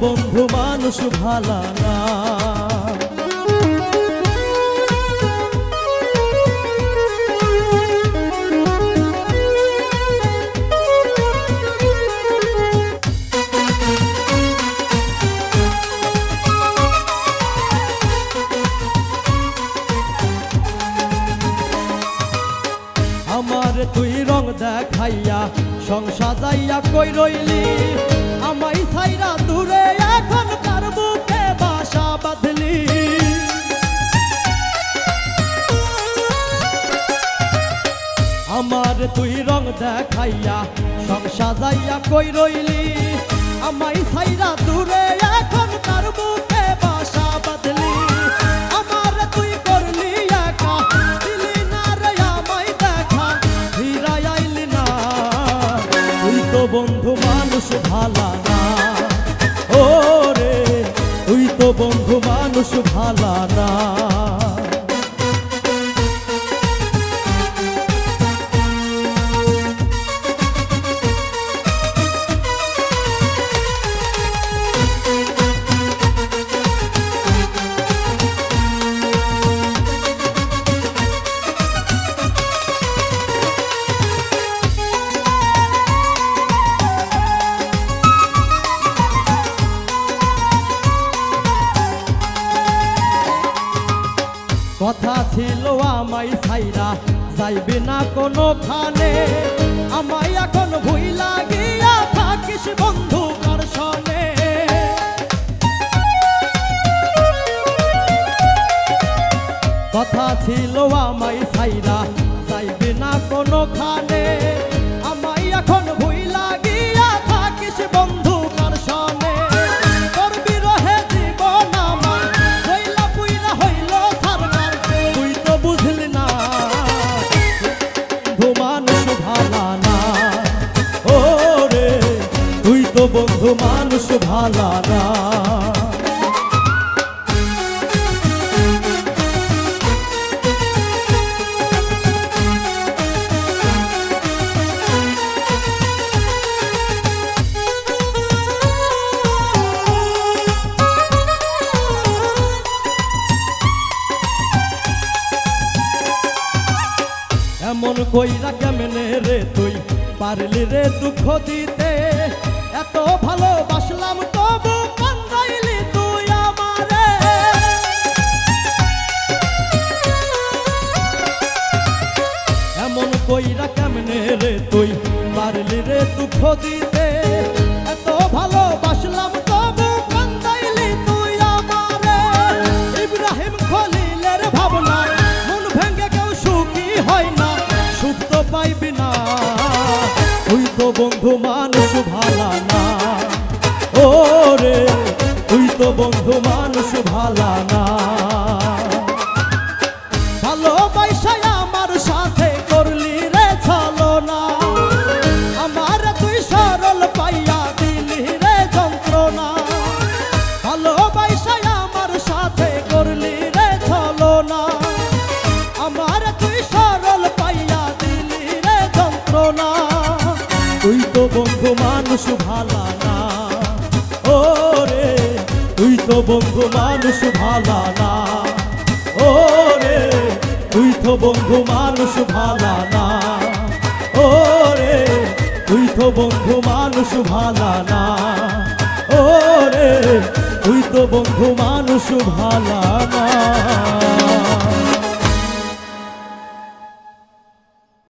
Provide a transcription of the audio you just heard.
বন্ধু মানুষ ভালা না। দেখাইয়া সংসার যাইয়া কই রইলি? আমাই ছাইরা দূরে এখন কার বুকে বাসা বাঁধলি? আমার তুই রং দেখাইয়া সংসার যাইয়া কই রইলি? আমাই ছাইরা দূরে এখন কার বুকে মানুষ ভালা কথা ছিল আমায় ছাইরা, যাইবে না কোনো খানে আমায় এখন ভুই লাগিয়া থাকিস বন্ধু কার কথা ছিল আমায় ছাইরা, যাইবে না কোনো খানে বন্ধু মানুষ ভালা না। ও রে তুই তো বন্ধু মানুষ ভালা এমন কইরা কেমনে রে তুই? পারলি রে দুঃখ দিতে। এত ভালোবাসলাম তবু তুই এমন কইরা কেমনে রে তুই? পারলি রে দুঃখ দিতে। বন্ধু মানুষ ভালা না। ও রে তুই তো বন্ধু মানুষ ভালা না। মানুষ ভালা না ও রে, তুই তো বন্ধু মানুষ ভালা না ও রে, তুই তো বন্ধু মানুষ ভালা না ও রে, তুই তো বন্ধু মানুষ ভালা না ও রে, তুই তো বন্ধু মানুষ ভালা না